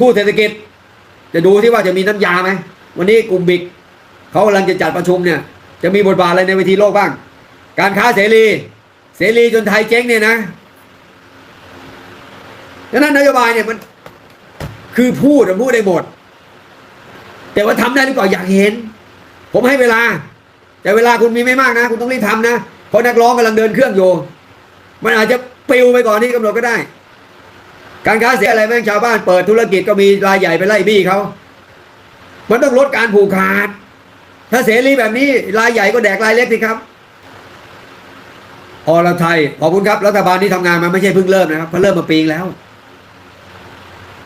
ทูตเศรษฐกิจ จะดูที่ว่าจะมีน้ำยาไหมวันนี้กลุ่มบิ๊กเขากำลังจะจัดประชุมเนี่ย จะมีบทบาทอะไรในเวทีโลกบ้าง การค้าเสรี เสรีจนไทยเจ๊งเนี่ยนะดังนั้นนโยบายเนี่ยมันคือพูดพูดได้หมด แต่ว่าทำได้หรือเปล่าอยากเห็น ผมให้เวลา แต่เวลาคุณมีไม่มากนะ คุณต้องรีบทำนะ เพราะนักร้องกำลังเดินเครื่องอยู่ มันอาจจะปิวไปก่อนที่กำหนดก็ได้ การค้าเสียอะไรแม่งชาวบ้านเปิดธุรกิจก็มีรายใหญ่ไปไล่บี้เขา มันต้องลดการผูกขาด ถ้าเสรีแบบนี้รายใหญ่ก็แดกรายเล็กสิครับอรไทยขอบคุณครับ รัฐบาลที่ทำงานมาไม่ใช่เพิ่งเริ่มนะครับเขาเริ่มมาปีแล้ว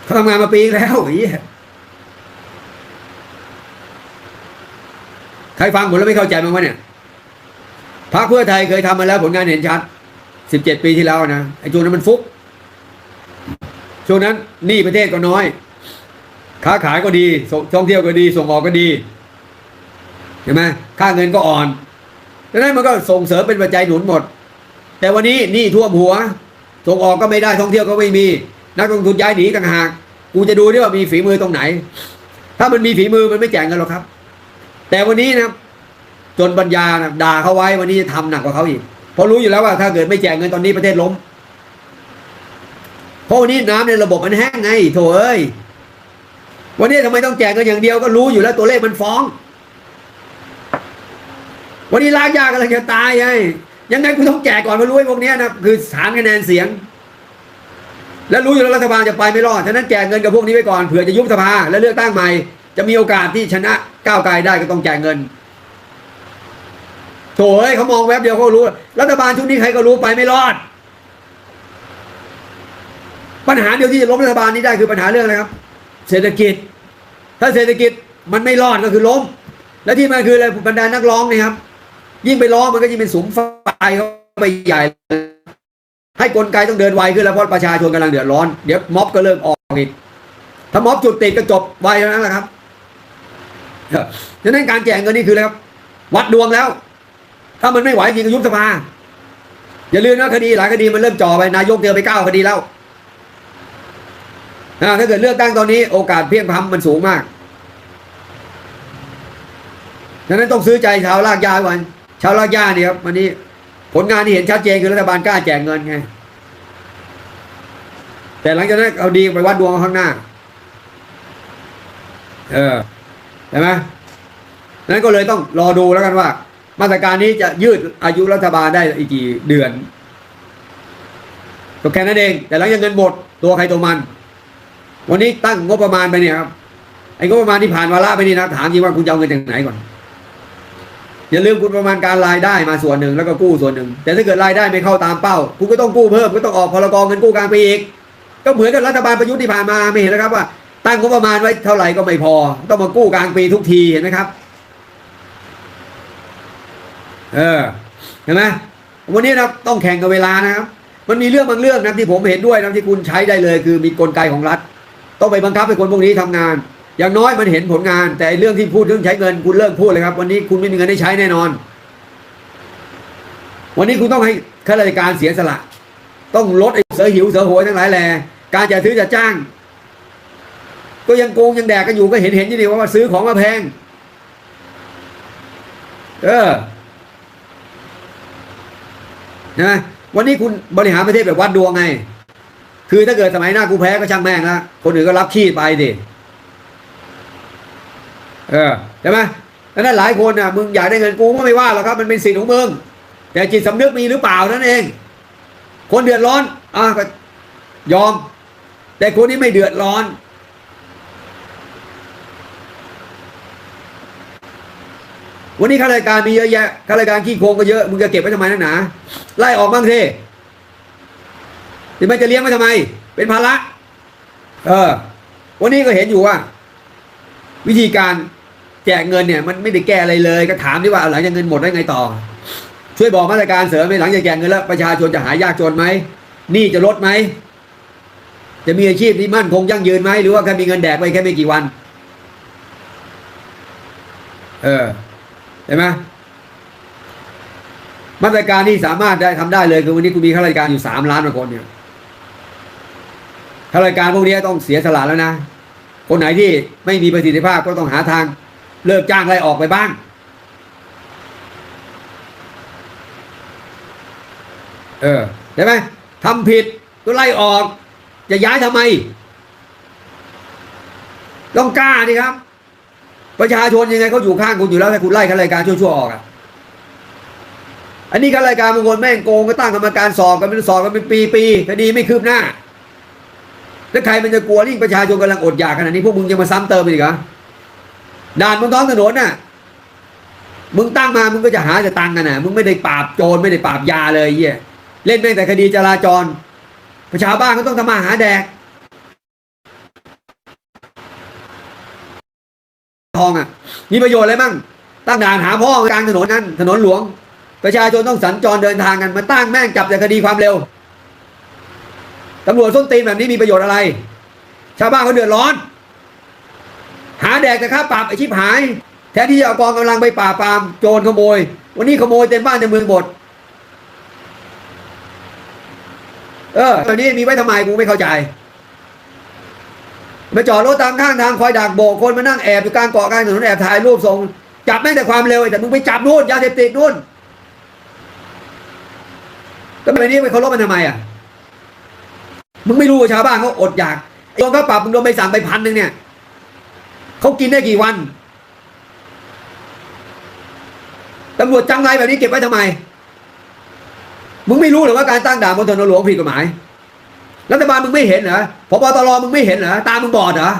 เขาทำงานมาปีแล้วเฮียใครฟังผมแล้วไม่เข้าใจมั้งวะเนี่ยพรรคเพื่อไทยเคยทำมาแล้วผลงานเห็นชัดสิบเจ็ดปีที่แล้วนะไอ้ช่วงนั้นมันฟุก ช่วงนั้นหนี้ประเทศก็น้อย ค้าขายก็ดีส่งท่องเที่ยวก็ดีส่งออกก็ดีเห็นไหมค่าเงินก็อ่อนดังนั้นมันก็ส่งเสริมเป็นปัจจัยหนุนหมด แต่วันนี้หนี้ท่วมหัว ส่งออกก็ไม่ได้ท่องเที่ยวก็ไม่มี นักลงทุนย้ายหนีต่างหากกูจะดูด้วยว่ามีฝีมือตรงไหน ถ้ามันมีฝีมือมันไม่แจกเงินหรอกครับ แต่วันนี้นะจนปัญญานะด่าเขาไว้วันนี้จะทำหนักกว่าเขาอีกเพราะรู้อยู่แล้วว่าถ้าเกิดไม่แจกเงินตอนนี้ประเทศล้ม เพราะวันนี้น้ำในระบบมันแห้งไงโถเอ้ยวันนี้ทำไมต้องแจกเงินอย่างเดียวก็รู้อยู่แล้วตัวเลขมันฟ้อง วันนี้ลากยากกำลังจะตายไงยังไงกูต้องแจกก่อนมารู้ไอ้พวกนี้นะคือสามคะแนนเสียง แล้วรู้อยู่แล้วรัฐบาลจะไปไม่รอดฉะนั้นแจกเงินกับพวกนี้ไว้ก่อนเผื่อจะยุบสภาแล้วเลือกตั้งใหม่ จะมีโอกาสที่ชนะก้าวไกลได้ก็ต้องแจกเงินโถเอ้ยเขามองแวบเดียวเขารู้ รัฐบาลชุดนี้ใครก็รู้ไปไม่รอด ปัญหาเดียวที่จะล้มรัฐบาลนี้ได้คือปัญหาเรื่องอะไรครับ เศรษฐกิจ ถ้าเศรษฐกิจมันไม่รอดก็คือล้ม และที่มันคืออะไรบรรดานักร้องนี่ครับ ยิ่งไปร้องมันก็ยิ่งเป็นสุมไฟเขาไปใหญ่ ให้กลไกต้องเดินไวขึ้นแล้วเพราะประชาชนกำลังเดือดร้อนเดี๋ยวม็อบก็เริ่มออกอีกถ้าม็อบจุดติดก็จบไวเท่านั้นแหละครับฉะนั้นการแจกเงินนี่คืออะไรครับวัดดวงแล้ว ถ้ามันไม่ไหวจริงก็ยุบสภาอย่าลืมนะคดีหลายคดีมันเริ่มจ่อไปนายกเจอไปเก้าคดีแล้ว ถ้าเกิดเลือกตั้งตอนนี้โอกาสเพียงพ้ำมันสูงมากดังนั้นต้องซื้อใจชาวลากยาก่อนชาวลากยาเนี่ยครับวันนี้ผลงานที่เห็นชัดเจนคือรัฐบาลกล้าแจกเงินไง แต่หลังจากนั้นเอาดีไปวัดดวงข้างหน้า เออใช่ไหมนั้นก็เลยต้องรอดูแล้วกันว่า มาตรการนี้จะยืดอายุรัฐบาลได้อีกกี่เดือนก็แค่นั้นเอง แต่หลังจากเงินหมดตัวใครตัวมัน วันนี้ตั้งงบประมาณไปเนี่ยครับไอ้งบประมาณที่ผ่านวาระไปนี่นะถามจริงว่าคุณจะเอาเงินจากไหนก่อนอย่าลืมคุณประมาณการรายได้มาส่วนหนึ่งแล้วก็กู้ส่วนหนึ่ง แต่ถ้าเกิดรายได้ไม่เข้าตามเป้า คุณก็ต้องกู้เพิ่มก็ต้องออกพรกองเงินกู้กลางปีอีก ก็เหมือนกับรัฐบาลประยุทธ์ที่ผ่านมาไม่เห็นแล้วครับว่า ตั้งงบประมาณไว้เท่าไหร่ก็ไม่พอ ต้องมากู้กลางปีทุกทีเห็นไหมครับ เออเห็นไหมวันนี้นะต้องแข่งกับเวลานะครับ มันมีเรื่องบางเรื่องนะที่ผมเห็นด้วยนะที่คุณใช้ได้เลย คือมีกลไกของรัฐ ต้องไปบังคับให้คนพวกนี้ทำงาน อย่างน้อยมันเห็นผลงาน แต่เรื่องที่พูดเรื่องใช้เงิน คุณเลิกพูดเลยครับ วันนี้คุณไม่มีเงินให้ใช้แน่นอน วันนี้คุณต้องให้ข้าราชการเสียสละ ต้องลดไอ้เสือหิวเสือโหยทั้งหลายแหล่การจะซื้อจะจ้าง ก็ยังโกงยังแดกกันอยู่ก็เห็นเห็นอยู่นี่ว่าซื้อของมาแพง เออนะวันนี้คุณบริหารประเทศแบบวัดดวงไง คือถ้าเกิดสมัยหน้ากูแพ้ก็ช่างแม่งละคนอื่นก็รับขี้ไปดิเออใช่ไหมดังนั้นหลายคนน่ะมึงอยากได้เงินกูก็ไม่ว่าหรอกครับ มันเป็นสิทธิ์ของมึงแต่จิตสำนึกมีหรือเปล่านั่นเอง คนเดือดร้อนอะก็ยอม แต่คนนี้ไม่เดือดร้อนวันนี้ข้าราชการมีเยอะแยะข้าราชการขี้โกงก็เยอะ มึงจะเก็บไว้ทำไมนักหนา ไล่ออกบ้างสิ ถึงแม้จะเลี้ยงไว้ทำไม เป็นภาระ เออ วันนี้ก็เห็นอยู่ว่า วิธีการแจกเงินเนี่ย มันไม่ได้แก้อะไรเลย ก็ถามดีว่าหลังจากเงินหมดได้ไงต่อ ช่วยบอกมาตรการเสริมในหลังจากแจกเงินแล้วประชาชนจะหายากจนไหมหนี้จะลดไหมจะมีอาชีพที่มั่นคงยั่งยืนไหมหรือว่าแค่มีเงินแดกไปแค่ไม่กี่วัน เออเห็นไหมมาตรการที่สามารถได้ทำได้เลยคือวันนี้คุณมีข้าราชการอยู่สามล้านกว่าคนเนี่ย ข้าราชการพวกนี้ต้องเสียสละแล้วนะ คนไหนที่ไม่มีประสิทธิภาพก็ต้องหาทางเลิกจ้างไล่ออกไปบ้าง เออใช่ไหมทำผิดก็ไล่ออก จะย้ายทำไม ต้องกล้าดิครับ ประชาชนยังไงเขาอยู่ข้างคุณอยู่แล้วถ้าคุณไล่ข้ารายการชั่วๆออกอะอันนี้ข้ารายการบางคนแม่งโกงก็ตั้งกรรมการสอบกันเป็นสอบกันเป็นปีๆคดีไม่คืบหน้า แล้วใครมันจะกลัวนี่ประชาชนกำลังอดอยากขนาดนี้พวกมึงจะมาซ้ำเติมอีกเหรอด่านบนท้องถนนน่ะมึงตั้งมามึงก็จะหาแต่ตังกันน่ะมึงไม่ได้ปราบโจรไม่ได้ปราบยาเลยเหี้ยเล่นแม่งแต่คดีจราจร ประชาบ้านก็ต้องทำมาหาแดกทองอะมีประโยชน์อะไรบ้างตั้งด่านหาพ่อกลางถนนนั้นถนนหลวง ประชาชนต้องสัญจรเดินทางกันมาตั้งแม่งจับแต่คดีความเร็ว ตำรวจส้นตีนแบบนี้มีประโยชน์อะไร ชาวบ้านเขาเดือดร้อน หาแดกแต่ค่าปรับไอชิบหาย แทนที่จะเอากองกำลังไปปราปามโจรขโมย วันนี้ขโมยเต็มบ้านเต็มเมืองหมดเออตอนนี้มีไว้ทำไมกูไม่เข้าใจมาจอดรถตามข้างทางคอยดักโบกคนมานั่งแอบอยู่กลางเกาะกลางถนนแอบถ่ายรูปส่งจับแม่งแต่ความเร็วไอ้แต่มึงไปจับนู่นยาเสพติดนู่นก็แบบนี้ไปเคารพมันทำไมอะ มึงไม่รู้ว่าชาวบ้านเขาอดอยากไอ้โดนเขาปรับมึงโดนไปสั่งไปพันหนึ่งเนี่ยเขากินได้กี่วันตำรวจจังไรแบบนี้เก็บไว้ทำไม มึงไม่รู้หรือว่าการตั้งด่านบนถนนหลวงผิดกฎหมาย รัฐบาลมึงไม่เห็นเหรอพบตรมึงไม่เห็นเหรอ ตามึงบอดเหรอ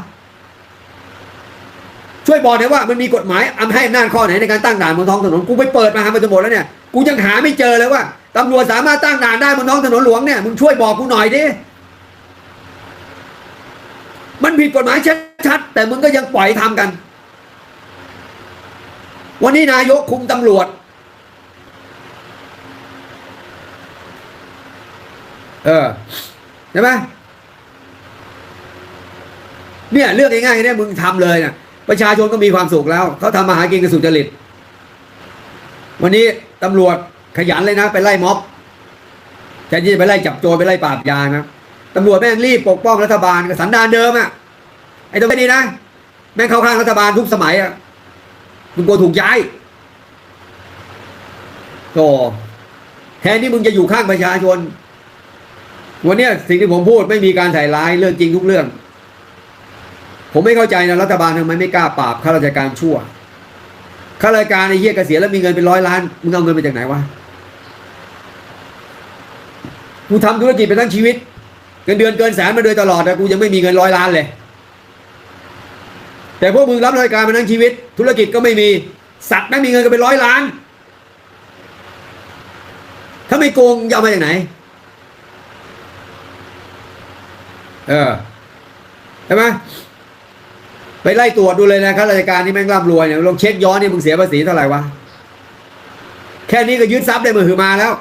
ช่วยบอกหน่อยว่ามันมีกฎหมายอำให้อำนาจข้อไหนในการตั้งด่านบนท้องถนน กูไปเปิดมาหามาจนหมดแล้วเนี่ย กูยังหาไม่เจอเลยว่าตำรวจสามารถตั้งด่านได้บนท้องถนนหลวงเนี่ย มึงช่วยบอกกูหน่อยดิ มันผิดกฎหมายชัดๆแต่มึงก็ยังปล่อยทำกัน วันนี้นายกคุมตำรวจ เออใช่ไหมเนี่ยเรื่องง่ายๆเนี่ยมึงทำเลยนะประชาชนก็มีความสุขแล้วเขาทำมาหากินกันสุจริต วันนี้ตำรวจขยันเลยนะ ไปไล่ม็อบแทนที่จะไปไล่จับโจรไปไล่ปราบยานะ ตำรวจแม่งรีบปกป้องรัฐบาลกับสันดานเดิมอะไอ้ตรงนี้นะแม่งเข้าข้างรัฐบาลทุกสมัยอะมึงกลัวถูกย้ายโธแทนที่มึงจะอยู่ข้างประชาชน วันเนี้ยสิ่งที่ผมพูดไม่มีการใส่ร้ายเรื่องจริงทุกเรื่อง ผมไม่เข้าใจนะรัฐบาลทำไมไม่กล้าปราบข้าราชการชั่วข้าราชการไอ้เหี้ยเกษียณแล้วมีเงินเป็นร้อยล้านมึงเอาเงินมาจากไหนวะกูทำธุรกิจไปทั้งชีวิต เงินเดือนเกินแสนมาโดยตลอดแต่กูยังไม่มีเงินร้อยล้านเลย แต่พวกมึงรับราชการมาทั้งชีวิต ธุรกิจก็ไม่มี สัตว์ไม่มีเงินกันเป็นร้อยล้าน ถ้าไม่โกงจะเอามาจากไหน เออใช่ไหมไปไล่ตรวจดูเลยนะข้าราชการที่แม่งร่ำรวยเนี่ยลองเช็คย้อนเนี่ยมึงเสียภาษีเท่าไหร่วะแค่นี้ก็ยึดทรัพย์ได้มือหือมาแล้ว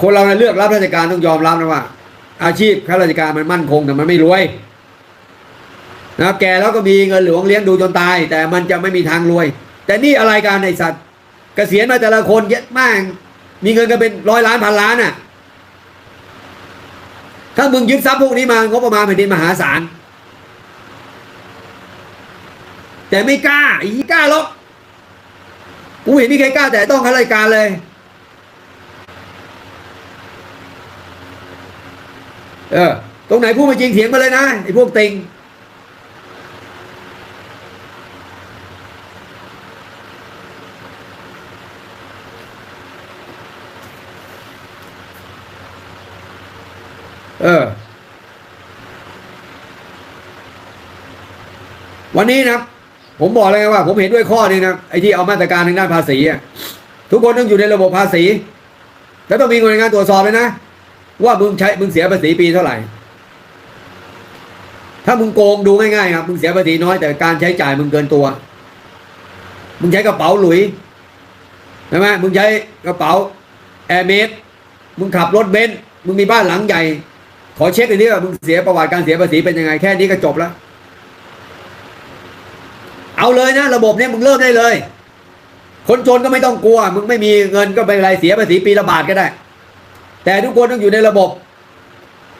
คนเราเนี่ยเลือกรับราชการต้องยอมรับนะว่า อาชีพข้าราชการมันมั่นคงแต่มันไม่รวยนะแกแล้วก็มีเงินหลวงเลี้ยงดูจนตาย แต่มันจะไม่มีทางรวย แต่นี่อะไรการในสัตว์เกษียณมาแต่ละคนเยอะมาก มีเงินกันเป็นร้อยล้านพันล้านอะ ถ้ามึงยึดทรัพย์พวกนี้มางบประมาณแผ่นดินมหาศาลแต่ไม่กล้าอีกล้าหรอกกูเห็นมีใครกล้าแต่ต้องข้าราชการเลย เออ ตรงไหนพูดไม่จริงเถียงมาเลยนะไอ้พวกติงเออ วันนี้นะผมบอกเลยว่า ผมเห็นด้วยข้อนี้นะไอ้ที่เอามาตรการทางด้านภาษีอะทุกคนต้องอยู่ในระบบภาษี แล้วต้องมีหน่วยงานตรวจสอบเลยนะ ว่ามึงใช้มึงเสียภาษีปีเท่าไหร่ ถ้ามึงโกงดูง่ายๆครับมึงเสียภาษีน้อยแต่การใช้จ่ายมึงเกินตัว มึงใช้กระเป๋าหลุยใช่ไหมมึงใช้กระเป๋าแอร์เมสมึงขับรถเบนซ์มึงมีบ้านหลังใหญ่ ขอเช็คอันนี้ว่ามึงเสียประวัติการเสียภาษีเป็นยังไงแค่นี้ก็จบแล้ว เอาเลยนะ ระบบเนี้ยมึงเริ่มได้เลย คนจนก็ไม่ต้องกลัว มึงไม่มีเงินก็ไม่เป็นไรเสียภาษีปีละบาทก็ได้ แต่ทุกคนต้องอยู่ในระบบ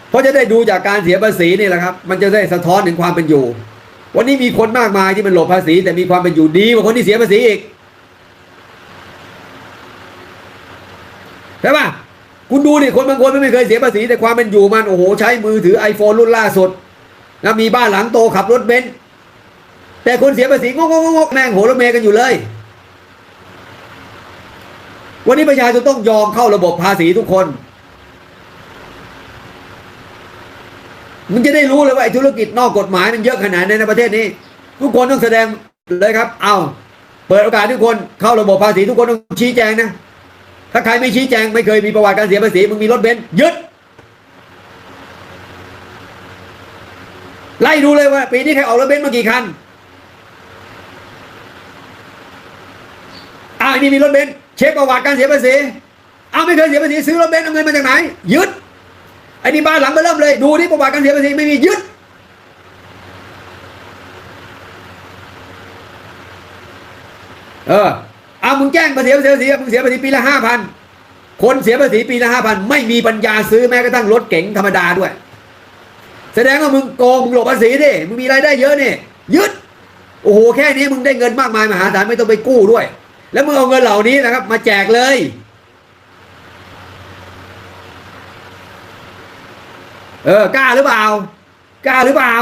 เพราะจะได้ดูจากการเสียภาษีนี่แหละครับ มันจะได้สะท้อนถึงความเป็นอยู่ วันนี้มีคนมากมายที่มันหลบภาษี แต่มีความเป็นอยู่ดีกว่าคนที่เสียภาษีอีกใช่ปะคุณดูดิคนบางคนไม่เคยเสียภาษี แต่ความเป็นอยู่มันโอ้โหใช้มือถือ iPhone รุ่นล่าสุดแล้วมีบ้านหลังโตขับรถเบนซ์แต่คนเสียภาษีงกงกงกแม่งโหรถเมย์กันอยู่เลย วันนี้ประชาชนต้องยอมเข้าระบบภาษีทุกคน มันจะได้รู้เลยว่าไอ้ธุรกิจนอกกฎหมายมันเยอะขนาดไหนในประเทศนี้ ทุกคนต้องแสดงเลยครับ เอาเปิดโอกาสทุกคนเข้าระบบภาษีทุกคนต้องชี้แจงนะ ถ้าใครไม่ชี้แจงไม่เคยมีประวัติการเสียภาษีมึงมีรถเบนซ์ยึดไล่ดูเลยว่า ปีนี้ใครออกรถเบนซ์มากี่คันอ้าวนี่มีรถเบนซ์เช็คประวัติการเสียภาษีอ้าวไม่เคยเสียภาษีซื้อรถเบนซ์เอาเงินมาจากไหนยึด ไอ้นี่บ้านหลังมาเริ่มเลย ดูนี่ประวัติการเสียภาษีไม่มียึดเออเอามึงแจ้งภาษีภาษีภาษีมึงเสียภาษีปีละห้าพันคนเสียภาษีปีละห้าพันไม่มีปัญญาซื้อแม้กระทั่งรถเก๋งธรรมดาด้วย แสดงว่ามึงโกงมึงหลบภาษีดิมึงมีรายได้เยอะนี่ยึด โอ้โหแค่นี้มึงได้เงินมากมายมหาศาลไม่ต้องไปกู้ด้วย แล้วมึงเอาเงินเหล่านี้นะครับ มาแจกเลย เออกล้าหรือเปล่ากล้าหรือเปล่า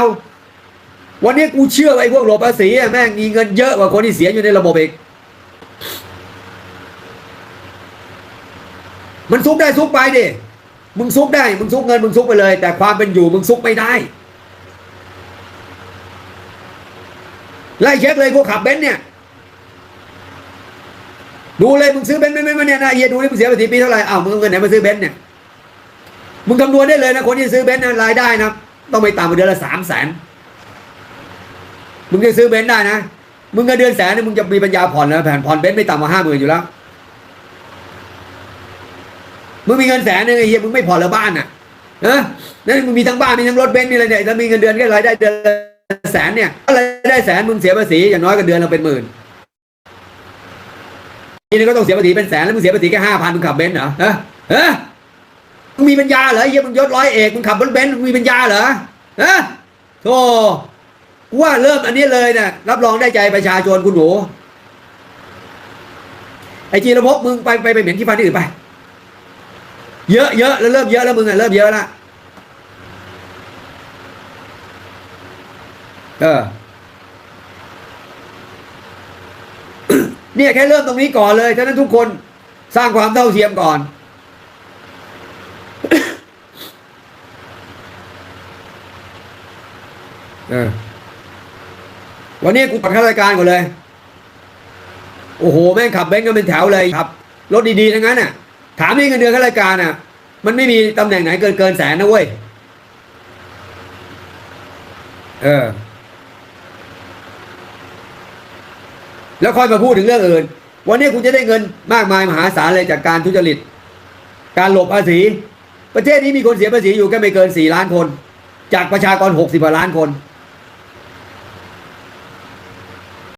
วันนี้กูเชื่อว่าไอ้พวกหลบภาษีแม่งมีเงินเยอะกว่าคนที่เสียอยู่ในระบบอีกมันซุกได้ซุกไปดิมึงซุกได้ มึงซุกเงินมึงซุกไปเลย แต่ความเป็นอยู่มึงซุกไม่ได้ ไล่เช็คเลยพวกขับเบนซ์เนี่ย ดูเลยมึงซื้อเบนซ์ไหมไหมเนี่ยนะเฮียดูนี่มึงเสียภาษีปีเท่าไหร่อ้าวมึงเอาเงินไหนมาซื้อเบนซ์เนี่ย มึงคำนวณได้เลยนะคนที่ซื้อเบนซ์นะรายได้นะต้องไม่ต่ำกว่าเดือนละสามแสนมึงจะซื้อเบนซ์ได้นะมึงเงินเดือนแสนเนี่ยมึงจะมีปัญญาผ่อนแล้วแผ่นผ่อนเบนซ์ไม่ต่ำกว่าห้าหมื่นอยู่แล้วมึงมีเงินแสนหนึงไอ้เหี้ยมึงไม่ผ่อนละบ้านน่ะเออนั่นมึงมีทั้งบ้านมีทั้งรถเบนซ์มีอะไรเนี่ยแล้วมีเงินเดือนแค่รายได้เดือนละแสนเนี่ยอะไรายได้แสนมึงเสียภาษีอย่างน้อยก็เดือนละเป็นหมื่นนี้ก็ต้องเสียภาษีเป็นแสนแล้วมึงเสียภาษีแค่ห้าพันมึงขับเบนซ์เหรอเออเออ มึงมีปัญญาเหรอไอ้เหี้ยมึงยศร้อยเอกมึงขับรถเบนซ์มึงมีปัญญาเหรอเออโธ่ว่าเริ่มอันนี้เลยนะรับรองได้ใจประชาชนคุณหนูไอ้จีรภพมึงไปไปไปเหม็นที่ฟันที่อื่นไป เยอะเยอะแล้วเริ่มเยอะแล้วมึงอะเริ่มเยอะแล้วเออเนี่ยแค่เริ่มตรงนี้ก่อนเลยฉะนั้นทุกคนสร้างความเท่าเทียมก่อน เออวันนี้กูปัดข้าราชการก่อนเลย โอ้โห แม่งขับเบนซ์กันเป็นแถวเลยครับ รถดีๆ ทั้งนั้นน่ะ ถามนี่เงินเดือนข้าราชการอะ มันไม่มีตำแหน่งไหนเกินเกินแสนนะเว้ย เออ แล้วค่อยมาพูดถึงเรื่องอื่น วันนี้คุณจะได้เงินมากมายมหาศาลเลยจากการทุจริต การหลบภาษี ประเทศนี้มีคนเสียภาษีอยู่แค่ไม่เกินสี่ล้านคน จากประชากรหกสิบล้านคน